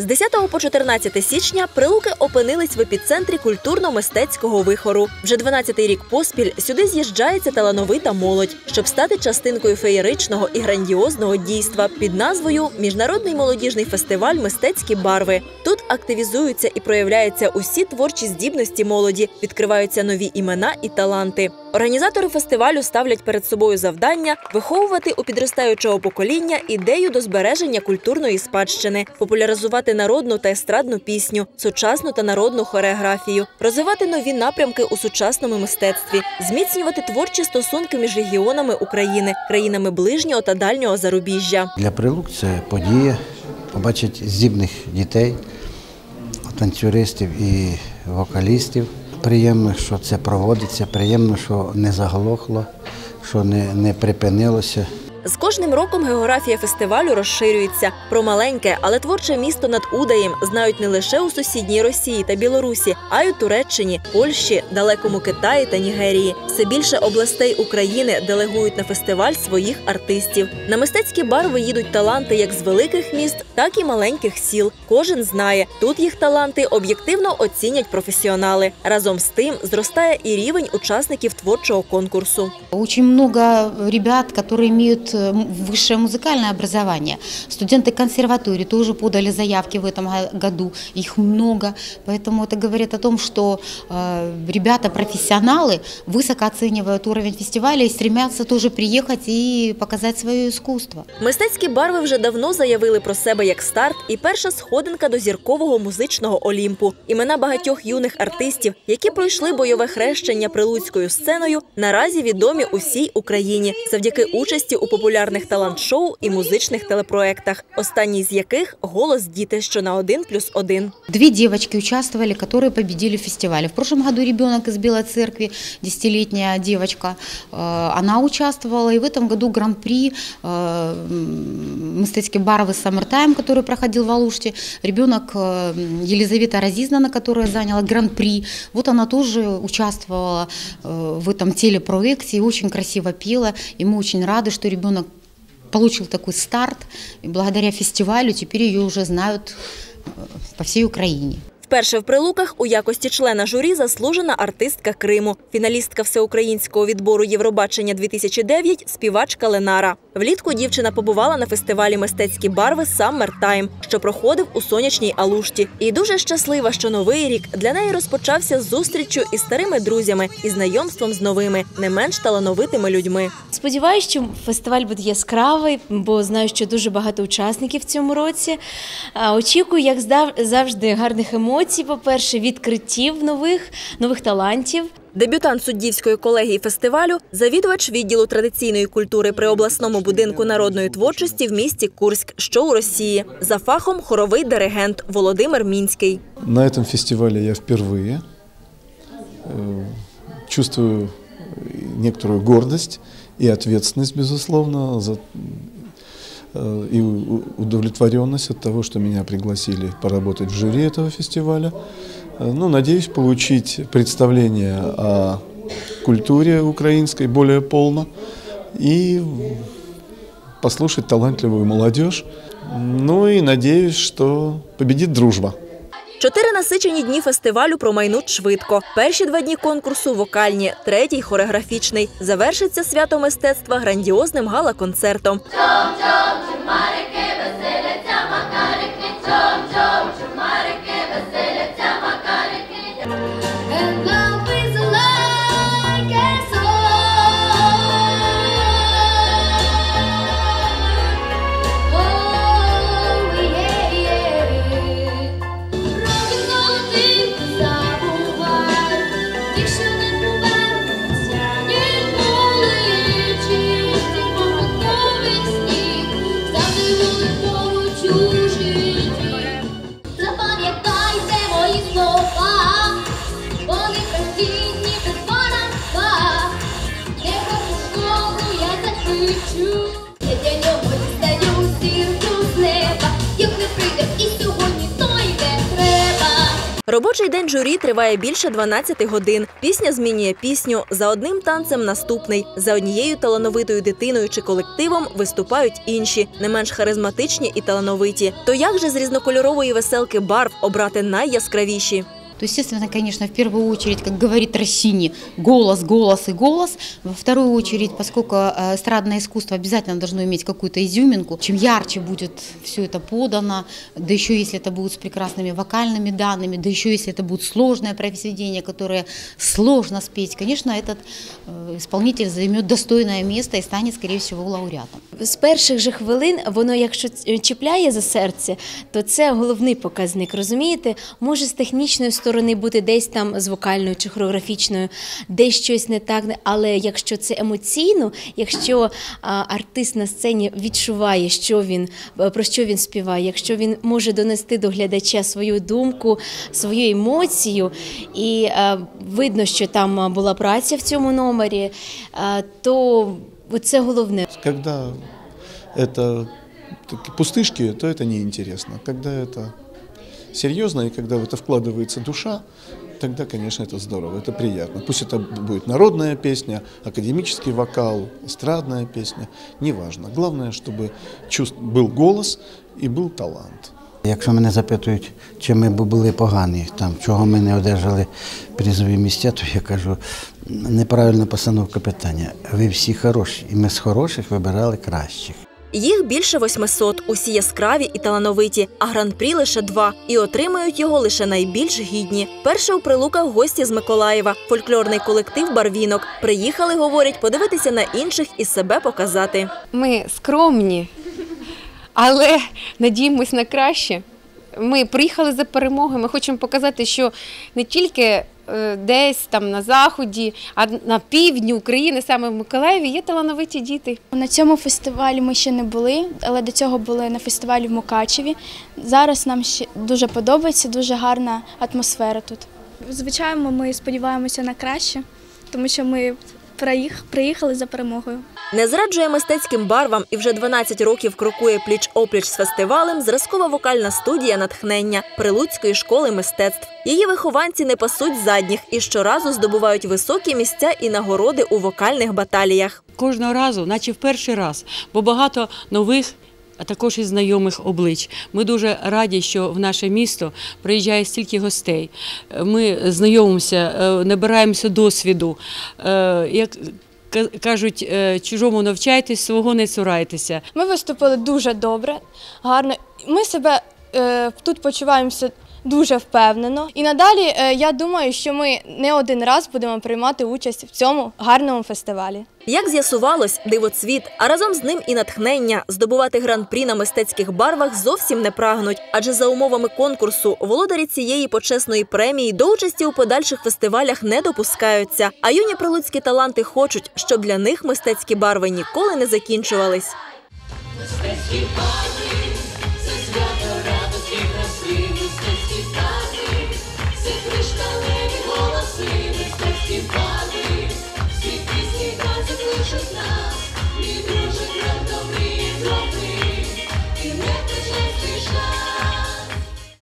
З 10 по 14 січня прилуки опинились в епіцентрі культурно-мистецького вихору. Вже 12-й рік поспіль сюди з'їжджається талановита молодь, щоб стати частинкою феєричного і грандіозного дійства під назвою Міжнародний молодіжний фестиваль Мистецькі барви. Тут активізуються і проявляються усі творчі здібності молоді, відкриваються нові імена і таланти. Організатори фестивалю ставлять перед собою завдання виховувати у підростаючого покоління ідею до збереження культурної спадщини, популяризувати народну та естрадну пісню, сучасну та народну хореографію, розвивати нові напрямки у сучасному мистецтві, зміцнювати творчі стосунки між регіонами України, країнами ближнього та дальнього зарубіжжя. Для прилук це подія, побачити здібних дітей, танцюристів і вокалістів. Приємно, що це проводиться, приємно, що не заглохло, що не, не припинилося. З кожним роком географія фестивалю розширюється. Про маленьке, але творче місто над Удаєм знають не лише у сусідній Росії та Білорусі, а й у Туреччині, Польщі, далекому Китаї та Нігерії. Все більше областей України делегують на фестиваль своїх артистів. На мистецькі барви їдуть таланти як з великих міст, так і маленьких сіл. Кожен знає, тут їх таланти об'єктивно оцінять професіонали. Разом з тим зростає і рівень учасників творчого конкурсу. Очень много ребят, которые имеют э, м- высшее музыкальное образование. Студенты консерватории тоже подали заявки в этом га- году. Их много. Поэтому это говорит о том, что э, ребята-профессионалы высоко оценивают уровень фестиваля и стремятся тоже приехать и показать свое искусство. Мистецькі барви вже давно заявили про себе як старт і перша сходинка до зіркового музичного олімпу. Імена багатьох юних артистів, які пройшли бойове хрещення прилуцькою сценою, наразі відомі усій Україні завдяки участі у популярних талант-шоу і музичних телепроектах, останній з яких голос діти, що на один плюс один. Две девочки участвовали, которые победили в фестивале. В прошлом году ребенок из Белой Церкви, десятилетняя девочка, э, она участвовала. И в этом году гран-при э, м, Мистецкий баровый Саммертайм, который проходил в Алуште. Ребенок э, Елизавета Разизнана, которая заняла гран-при. Вот она тоже участвовала э, в этом телепроекте и очень красиво пела. И мы очень рады, что ребенок получил такой старт. И благодаря фестивалю теперь ее уже знают э, по всей Украине. Вперше в прилуках у якості члена журі заслужена артистка Криму, фіналістка всеукраїнського відбору Євробачення 2009 співачка Ленара. Влітку дівчина побувала на фестивалі мистецькі барви Summer Time, що проходив у сонячній Алушті. І дуже щаслива, що новий рік для неї розпочався з зустріччю із старими друзями і знайомством з новими, не менш талановитими людьми. Сподіваюсь, що фестиваль буде яскравий, бо знаю, що дуже багато учасників в цьому році. Очікую, як завжди, гарних емоцій По-перше, відкриттів нових, нових талантів. Дебютант суддівської колегії фестивалю, завідувач відділу традиційної культури при обласному будинку народної творчості в місті Курськ, що у Росії. За фахом хоровий диригент Володимир Мінський. На этом фестивале я впервые э, чувствую некоторую гордость и ответственность, безусловно, за, э, и у- удовлетворенность от того, что меня пригласили поработать в жюри этого фестиваля. Э, Ну, надеюсь получить представление о культуре украинской более полно и послушать талантливую молодежь. Ну и надеюсь, что победит дружба. Чотири насичені дні фестивалю промайнуть швидко. Перші два дні конкурсу вокальні, третій хореографічний. Завершиться свято мистецтва грандіозним гала-концертом. Робочий день журі триває більше 12 годин. Пісня змінює пісню. За одним танцем наступний. За однією талановитою дитиною чи колективом виступають інші, не менш харизматичні і талановиті. То як же з різнокольорової веселки барв обрати найяскравіші? То, естественно, конечно, в первую очередь, как говорит Россини, голос, голос и голос. Во вторую очередь, поскольку э, эстрадное искусство обязательно должно иметь какую-то изюминку, чем ярче будет все это подано, да еще если это будет с прекрасными вокальными данными, да еще если это будет сложное произведение, которое сложно спеть, конечно, этот э, исполнитель займет достойное место и станет, скорее всего, лауреатом. З перших же хвилин воно, якщо ц- чіпляє за серце, то це головний показник. Розумієте, може з технічної сторони бути десь там з вокальною чи хореографічною, десь щось не так. Але якщо це емоційно, якщо а, артист на сцені відчуває, що він е, про що він співає, якщо він може донести до глядача свою думку, свою емоцію, і е, видно, що там а, була праця в цьому номері, е, то це головне. Когда это такие пустышки, то это неинтересно. Когда это серьезно и когда в это вкладывается душа, тогда, конечно, это здорово, это приятно. Пусть это будет народная песня, академический вокал, эстрадная песня, неважно. Главное, чтобы чувств, был голос и был талант. Якщо мене запитують, чи ми б були погані, там, чого ми не одержали призові місця, то я кажу, неправильна постановка питання. Ви всі хороші, і ми з хороших вибирали кращих. Їх більше 800, усі яскраві і талановиті, а гран-прі лише два. І отримають його лише найбільш гідні. Перше у прилуках гості з Миколаєва, фольклорний колектив Барвінок. Приїхали, говорять, подивитися на інших і себе показати. Ми скромні, але надіємось на краще. Ми приїхали за перемогою. Ми хочемо показати, що не тільки десь там на заході, а на півдні України, саме в Миколаєві, є талановиті діти. На цьому фестивалі ми ще не були, але до цього були на фестивалі в Мукачеві. Зараз нам ще дуже подобається, дуже гарна атмосфера тут. Звичайно, ми сподіваємося на краще, тому що ми приїхали за перемогою. Не зраджує мистецьким барвам і вже 12 років крокує пліч-опліч з фестивалем зразкова вокальна студія натхнення Прилуцької школи мистецтв. Її вихованці не пасуть задніх і щоразу здобувають високі місця і нагороди у вокальних баталіях. кожного разу, наче в перший раз, бо багато нових. А також і знайомих облич. Ми дуже раді, що в наше місто приїжджає стільки гостей. Ми знайомимося, е, набираємося досвіду. Е, Як кажуть, е, чужому навчайтесь, свого не цурайтеся. Ми виступили дуже добре, гарно. Ми себе е, тут почуваємося дуже впевнено. І надалі е, я думаю, що ми не один раз будемо приймати участь в цьому гарному фестивалі. Як з'ясувалось, дивоцвіт, а разом з ним і натхнення здобувати гран-прі на мистецьких барвах зовсім не прагнуть. Адже за умовами конкурсу володарі цієї почесної премії до участі у подальших фестивалях не допускаються. А юні прилуцькі таланти хочуть, щоб для них мистецькі барви ніколи не закінчувались. Мистецькі барви